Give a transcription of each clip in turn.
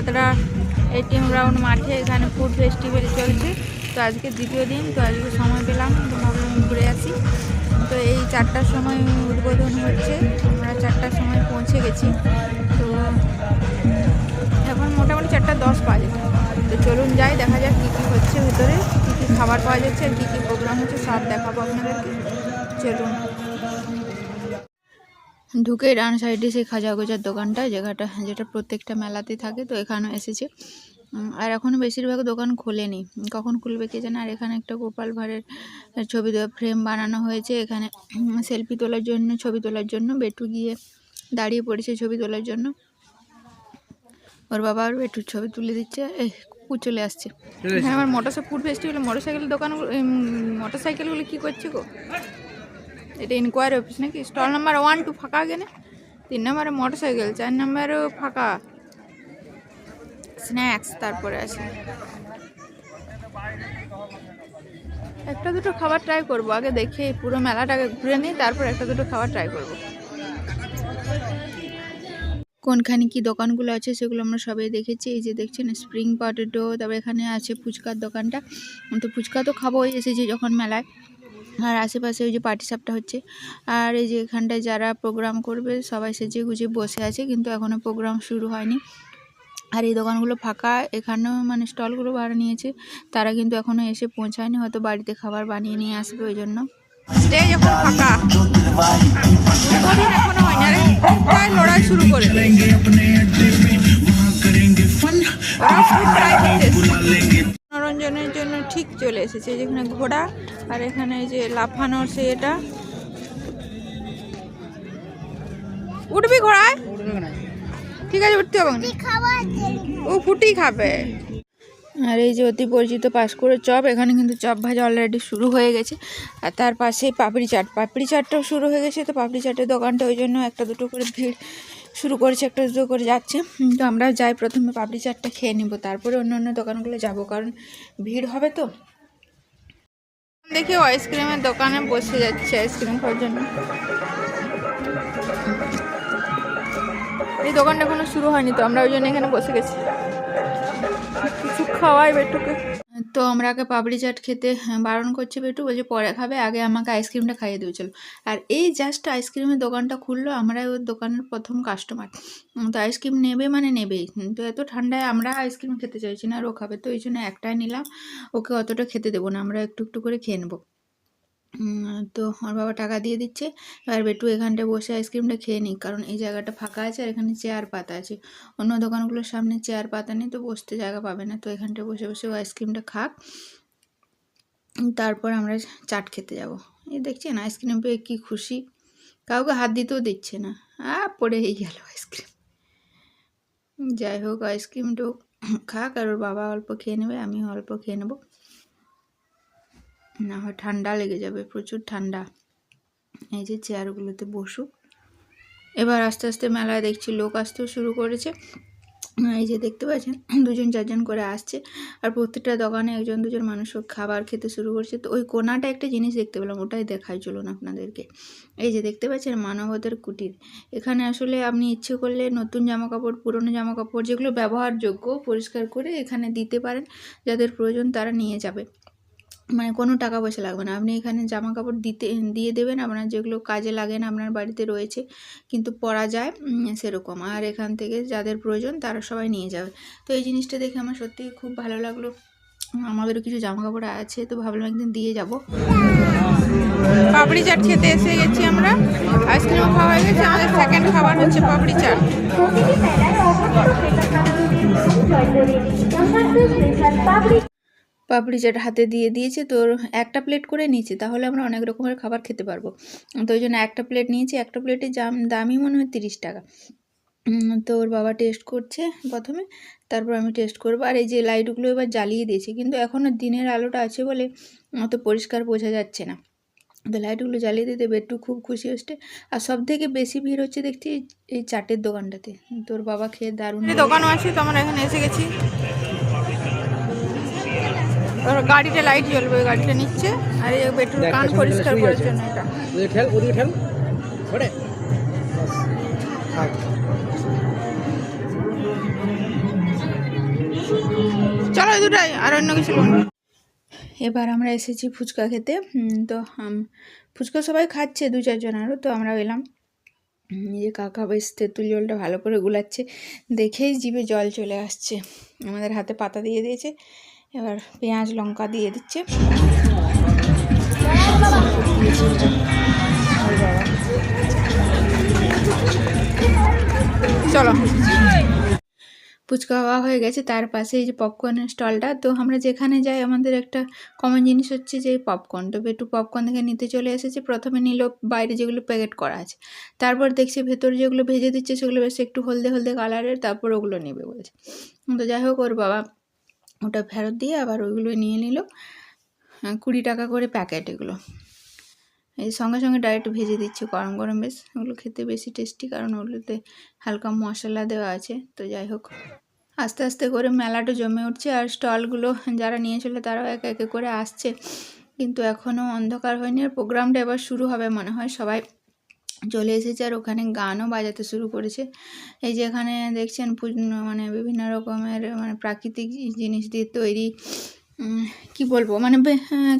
পাতড়া ATM ground মাঠে এখানে food festival চলছে। তো আজকে দ্বিতীয় দিন, তো আজকে সময় পেলাম, তো ভাবলাম ঘুরে আসি। তো এই চারটার সময় উদ্বোধন হচ্ছে, আমরা চারটার সময় পৌঁছে গেছি। তো এখন মোটামুটি চারটা দশ বাজে। তো চলুন যাই, দেখা যাক কী কী হচ্ছে ভেতরে, কী কী খাবার পাওয়া যাচ্ছে আর কী কী প্রোগ্রাম হচ্ছে, সব দেখাবো আপনাদেরকে। চলুন। ঢুকে ডান সাইডে সেই খাজা গোজার দোকানটা জায়গাটা যেটা প্রত্যেকটা মেলাতে থাকে তো এখানেও এসেছে। আর এখনও বেশিরভাগ দোকান খোলেনি। কখন খুলবে কে জানে? আর এখানে একটা গোপাল ভাঁড়ের ছবি দেওয়া ফ্রেম বানানো হয়েছে। এখানে সেলফি তোলার জন্য ছবি তোলার জন্য। বেটু গিয়ে দাঁড়িয়ে পড়েছে ছবি তোলার জন্য। ওর বাবা আর বেটুর ছবি তুলে দিচ্ছে। এই কুকুর চলে আসছে। হ্যাঁ আমার মোটর ফুড ফেস্টিভ্যালে মোটর সাইকেল দোকানগুলো মোটর সাইকেলগুলো কী করছে গো? এটা ইনকোয়ারি অফিস নাকি? স্টল নাম্বার ওয়ান টু ফাঁকা গেলে তিন নম্বরে মোটর সাইকেল চার নম্বরেও ফাঁকা। স্ন্যাক্স তারপরে আছে। একটা দুটো খাবার ট্রাই করব, আগে দেখে পুরো মেলাটাকে ঘুরে নিই, তারপর একটা দুটো খাবার ট্রাই করব। কোনখানে কি দোকানগুলো আছে সেগুলো আমরা সবাই দেখেছি। এই যে দেখছেন স্প্রিং পটেটো তারপরে এখানে আছে ফুচকার দোকানটা। তো ফুচকা তো খাবোই, এসেছি যখন মেলায়। আর আশেপাশে ওই যে পার্টি সাপটা হচ্ছে। আর এই যে এখানটায় যারা প্রোগ্রাম করবে সবাই সেজে গুজে বসে আছে কিন্তু এখনও প্রোগ্রাম শুরু হয়নি। আর এই দোকানগুলো ফাঁকা এখানেও মানে স্টলগুলো ভাড়া নিয়েছে। তারা কিন্তু এখনও এসে পৌঁছায়নি হয়তো বাড়িতে খাবার বানিয়ে নিয়ে আসবে ওই জন্য। স্টেজ এখন ফাঁকা এখনও হয় না রে লড়াই শুরু করে। ঠিক চলে এসেছে যেখানে ঘোড়া আর এখানে যে লাফানোর সে এটা। উঠবি ঘোড়ায়? ঠিক আছে উঠতে হবে ও ফুটি খাবে। আর এই যে অতি পরিচিত পাঁশকুড়ের চপ এখানে কিন্তু চপ ভাজা অলরেডি শুরু হয়ে গেছে। আর তার পাশেই পাপড়ি চাট পাপড়ি চাটটাও শুরু হয়ে গেছে তো পাপড়ি চাটের দোকানটা ওই জন্য একটা দুটো করে ভিড় শুরু করেছে, একটা দুটো করে যাচ্ছে। তো আমরা যাই, প্রথমে পাপড়ি চাটটা খেয়ে নিব, তারপরে অন্য অন্য দোকানগুলো যাব, কারণ ভিড় হবে তো। দেখি আইসক্রিমের দোকানে বসে যাচ্ছে আইসক্রিম খাওয়ার জন্য। এই দোকানটা এখনও শুরু হয়নি তো, আমরা ওই জন্য এখানে বসে গেছি। কিছু খাওয়াই বেটুকে তো আমরা আগে পাপড়ি চাট খেতে হ্যাঁ, বারণ করছে বেটু বলছে পরে খাবে আগে আমাকে আইসক্রিমটা খাইয়ে দিও চলো আর এই জাস্ট আইসক্রিমের দোকানটা খুললো আমরা ওর দোকানের প্রথম কাস্টমার তো আইসক্রিম নেবে মানে নেবেই। তো এত ঠান্ডায় আমরা আইসক্রিম খেতে চাইছি না আর ও খাবে তো এই জন্য একটাই নিলাম ওকে অতটা খেতে দেবো না আমরা একটু একটু করে খেয়ে নেব। তো আমার বাবা টাকা দিয়ে দিচ্ছে। এবার বেটু এখানটায় বসে আইসক্রিমটা খেয়ে নিই কারণ এই জায়গাটা ফাঁকা আছে আর এখানে চেয়ার পাতা আছে। অন্য দোকানগুলোর সামনে চেয়ার পাতা নেই, তো বসতে জায়গা পাবে না। তো এখানটা বসে বসে ও আইসক্রিমটা খাক। তারপর আমরা চাট খেতে যাব। এই দেখছেন, আইসক্রিম পেয়ে কী খুশি। কাউকে হাত দিতেও দিচ্ছে না। আ পড়েই গেল আইসক্রিম। যাই হোক, আইসক্রিমটাও খাক আর ওর বাবা অল্প খেয়ে নেবে, আমিও অল্প খেয়ে নেব। না হয় ঠান্ডা লেগে যাবে, প্রচুর ঠান্ডা। এই যে চেয়ারগুলোতে বসুক। এবার আস্তে আস্তে মেলায় দেখছি লোক আসতেও শুরু করেছে। এই যে দেখতে পাচ্ছেন, দুজন চারজন করে আসছে। আর প্রত্যেকটা দোকানে একজন দুজন মানুষ খাবার খেতে শুরু করছে। তো ওই কোনাটা একটা জিনিস দেখতে পেলাম, ওটাই দেখাই চলুন আপনাদেরকে। এই যে দেখতে পাচ্ছেন মানবতার কুটির। এখানে আসলে আপনি ইচ্ছে করলে নতুন জামা কাপড় পুরনো জামা কাপড় যেগুলো ব্যবহারযোগ্য, পরিষ্কার করে এখানে দিতে পারেন। যাদের প্রয়োজন তারা নিয়ে যাবে। মানে কোনো টাকা পয়সা লাগবে না। আপনি এখানে জামা কাপড় দিতে দিয়ে দেবেন আপনার যেগুলো কাজে লাগে না আপনার বাড়িতে রয়েছে কিন্তু পরা যায় সেরকম। আর এখান থেকে যাদের প্রয়োজন তারা সবাই নিয়ে যাবে। তো এই জিনিসটা দেখে আমার সত্যিই খুব ভালো লাগল। আমাদেরও কিছু জামা কাপড় আছে তো ভাবলাম একদিন দিয়ে যাব। পাপড়ি চাট খেতে এসে গেছি আমরা। আইসক্রিম খাওয়া হয়ে গেছে আমাদের সেকেন্ড খাবার হচ্ছে পাপড়ি চাট। পাপড়ি চাট হাতে দিয়ে দিয়েছে, তোর একটা প্লেট করে নিয়েছি, তাহলে আমরা অনেক রকমের খাবার খেতে পারব। তো ওই জন্য একটা প্লেট নিয়েছি, একটা প্লেটের জাম দামই মনে হয় তিরিশ টাকা। তো ওর বাবা টেস্ট করছে প্রথমে, তারপর আমি টেস্ট করব। আর এই যে লাইটগুলো এবার জ্বালিয়ে দিয়েছি, কিন্তু এখনও দিনের আলোটা আছে বলে অত পরিষ্কার বোঝা যাচ্ছে না। তো লাইটগুলো জ্বালিয়ে দিতে বেট্টু খুব খুশি হচ্ছে। আর সব থেকে বেশি ভিড় হচ্ছে দেখছি এই- চাটের দোকানটাতে। তোর বাবা খেয়ে দারুণ দোকানও আছে, তো আমরা এখানে এসে গেছি। গাড়িতে লাইট জ্বলবে ওই গাড়িটা নিচ্ছে আর এই বেটুর কান পরিষ্কার করার জন্য এটা। ওদিকে ওরে থাক। দুটাই আর অন্য কিছু এবার আমরা এসেছি ফুচকা খেতে। তো ফুচকা সবাই খাচ্ছে দু চারজন আরও তো আমরা এলাম। যে কাকা বেশ তেঁতুল জলটা ভালো করে গুলাচ্ছে। দেখেই জিভে জল চলে আসছে। আমাদের হাতে পাতা দিয়ে দিয়েছে। এবার পেঁয়াজ, লঙ্কা দিয়ে দিচ্ছে। চলো। ফুচকা খাওয়া হয়ে গেছে, তার পাশে এই যে পপকর্নের স্টলটা। তো আমরা যেখানে যাই, আমাদের একটা কমন জিনিস হচ্ছে যে পপকর্ন তো একটু পপকর্ন থেকে নিতে চলে এসেছে, প্রথমে নিল বাইরে যেগুলো প্যাকেট করা আছে। তারপর দেখছে ভেতরে যেগুলো ভেজে দিচ্ছে, সেগুলো বেশ একটু হলদে হলদে কালারের তারপর ওগুলো নেবে বলছে। তো যাই হোক, ওর বাবা ওটা ফেরত দিয়ে আবার ওইগুলো নিয়ে নিল। হ্যাঁ, কুড়ি টাকা করে প্যাকেট এগুলো। এই সঙ্গে সঙ্গে ডাইরেক্ট ভেজে দিচ্ছে গরম গরম বেশ। ওগুলো খেতে বেশি টেস্টি কারণ ওগুলোতে হালকা মশলা দেওয়া আছে। তো যাই হোক আস্তে আস্তে করে মেলাটা জমে উঠছে আর স্টলগুলো যারা নিয়েছিল তারাও এক একে করে আসছে। কিন্তু এখনও অন্ধকার হয়নি আর প্রোগ্রামটা এবার শুরু হবে মনে হয় সবাই। চলে এসেছে আর ওখানে গানও বাজাতে শুরু করেছে। এই যে এখানে দেখছেন মানে বিভিন্ন রকমের মানে প্রাকৃতিক জিনিস দিয়ে তৈরি কি বলব? মানে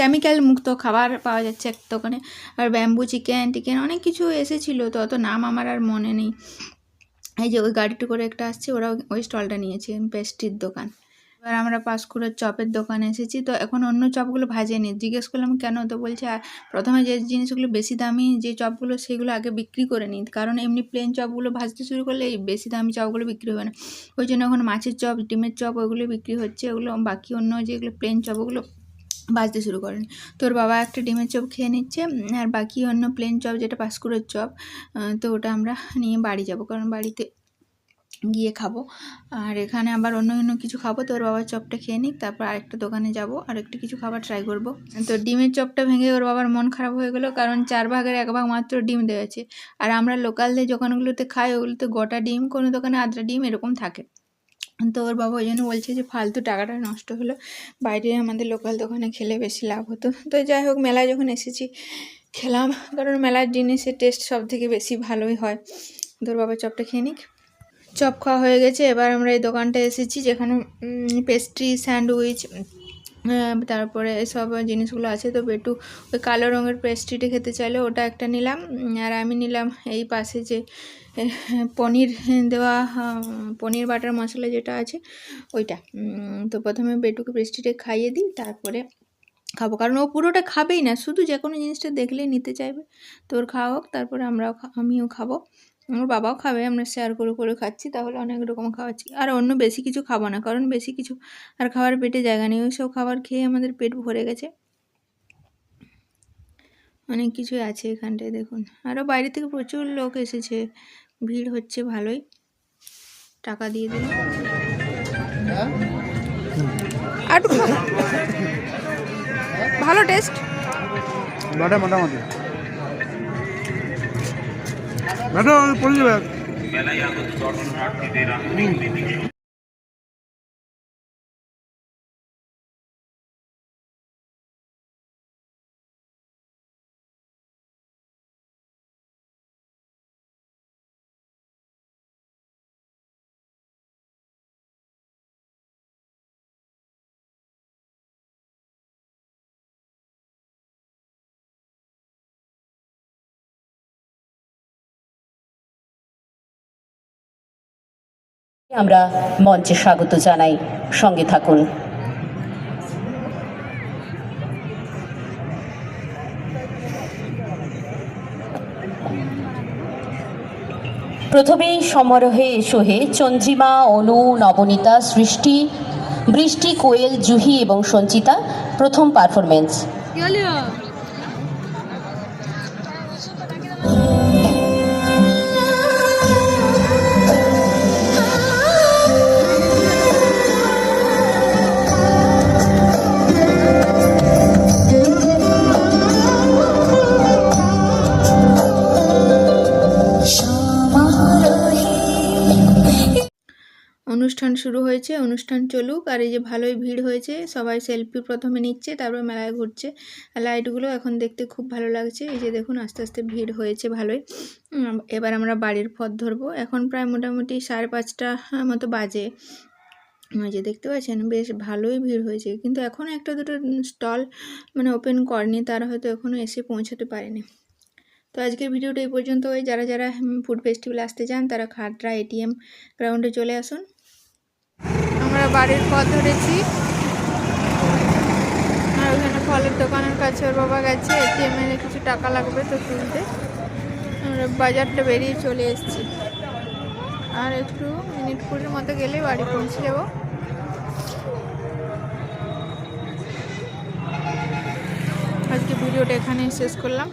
কেমিক্যাল মুক্ত খাবার পাওয়া যাচ্ছে এক দোকানে। আর ব্যাম্বু চিকেন টিকেন, অনেক কিছু এসেছিল তো অত নাম আমার আর মনে নেই। এই যে ওই গাড়িতে করে একটা আসছে ওরা ওই স্টলটা নিয়েছে, পেস্ট্রির দোকান। এবার আমরা পাঁশকুড়ার চপের দোকানে এসেছি, তো এখন অন্য চপগুলো ভাজে ভাজেনি জিজ্ঞেস করলাম, কেন? তো বলছে, "আর প্রথমে যে জিনিসগুলো বেশি দামি, যে চপগুলো সেগুলো আগে বিক্রি করে নিই কারণ এমনি প্লেন চপগুলো ভাজতে শুরু করলে এই বেশি দামি চপগুলো বিক্রি হবে না। ওই জন্য এখন মাছের চপ, ডিমের চপ ওইগুলো বিক্রি হচ্ছে, ওগুলো বাকি অন্য যেগুলো প্লেন চপ ওগুলো ভাজতে শুরু করেনি তোর বাবা একটা ডিমের চপ খেয়ে নিচ্ছে, আর বাকি অন্য প্লেন চপ যেটা পাঁশকুড়ের চপ তো ওটা আমরা নিয়ে বাড়ি যাব। কারণ বাড়িতে গিয়ে খাব। আর এখানে আবার অন্য অন্য কিছু খাব। তোর বাবার চপটা খেয়ে নিক, তারপর আরেকটা দোকানে যাব আর একটা কিছু খাবার ট্রাই করব। তো ডিমের চপটা ভেঙে ওর বাবার মন খারাপ হয়ে গেলো, কারণ চার ভাগের এক ভাগ মাত্র ডিম দেওয়া আছে। আর আমরা লোকাল যে দোকানগুলোতে খাই, ওগুলোতে গোটা ডিম, কোনো দোকানে আদ্রা ডিম এরকম থাকে। তো ওর বাবা ওই জন্য বলছে যে, ফালতু টাকাটা নষ্ট হলো। বাইরে আমাদের লোকাল দোকানে খেলে বেশি লাভ হতো। তো যাই হোক, মেলায় যখন এসেছি, খেলাম। কারণ মেলার জিনিসের টেস্ট সব থেকে বেশি ভালোই হয়। তোর বাবা চপটা খেয়ে নিক। চপ খাওয়া হয়ে গেছে। এবার আমরা এই দোকানটা এসেছি যেখানে পেস্ট্রি স্যান্ডউইচ তারপরে সব জিনিসগুলো আছে। তো একটু ওই কালো রঙের পেস্ট্রিটা খেতে চাইলে, ওটা একটা নিলাম। আর আমি নিলাম এই পাশে যে পনির দেওয়া পনির বাটার মশলা যেটা আছে, ওইটা। তো প্রথমে বেটুকে পেস্ট্রিটা খাইয়ে দিই, তারপরে খাব। কারণ ও পুরোটা খাবেই না, শুধু যে কোনো জিনিসটা দেখলেই নিতে চাইবে। তোর খাওয়া হোক, তারপরে আমরাও আমিও খাব। আমার বাবাও খাবে, আমরা শেয়ার করে করে খাচ্ছি, তাহলে অনেক রকম খাওয়াচ্ছি। আর অন্য বেশি কিছু খাব না, কারণ বেশি কিছু আর খাবার পেটে জায়গা নেই, ওইসব খাবার খেয়ে আমাদের পেট ভরে গেছে। অনেক কিছুই আছে এখানটায়, দেখুন। আরও বাইরে থেকে প্রচুর লোক এসেছে, ভিড় হচ্ছে ভালোই। টাকা দিয়ে দিন। আর ভালো টেস্ট মোটামুটি। বাটা পড়ে আমরা মঞ্চে স্বাগত জানাই। সঙ্গে থাকুন। প্রথমেই সমারোহে সোহে চন্দ্রিমা, অনু, নবনীতা, সৃষ্টি, বৃষ্টি, কোয়েল, জুহি এবং সঞ্চিতা, প্রথম পারফরমেন্স অনুষ্ঠান চলুক আর এই যে ভালোই ভিড় হয়েছে, সবাই সেলফি প্রথমে নিচ্ছে, তারপর মেলায় ঘুরছে। লাইটগুলো এখন দেখতে খুব ভালো লাগছে, এই যে দেখুন আস্তে আস্তে ভিড় হয়েছে ভালোই। এবার আমরা বাড়ির পথ ধরবো। এখন প্রায় মোটামুটি সাড়ে পাঁচটা মতো বাজে। ওই যে দেখতে পাচ্ছেন, বেশ ভালোই ভিড় হয়েছে। কিন্তু এখনও একটা দুটো স্টল মানে ওপেন করেনি, তারা হয়তো এখনও এসে পৌঁছাতে পারেনি। তো আজকের ভিডিওটা এই পর্যন্ত ওই যারা যারা ফুড ফেস্টিভ্যাল আসতে চান, তারা খাটরা এটিএম গ্রাউন্ডে চলে আসুন। আমরা বাড়ির পথ ধরেছি। আর ওখানে ফলের দোকানের কাছে ওর বাবা গেছে এটিএম এ কিছু টাকা লাগবে তো তুলতে। আমরা বাজারটা বেরিয়ে চলে এসেছি। আর একটু মিনিট কুড়ির মতো গেলে বাড়ি পৌঁছে যাব। আজকে ভিডিওটা এখানেই শেষ করলাম।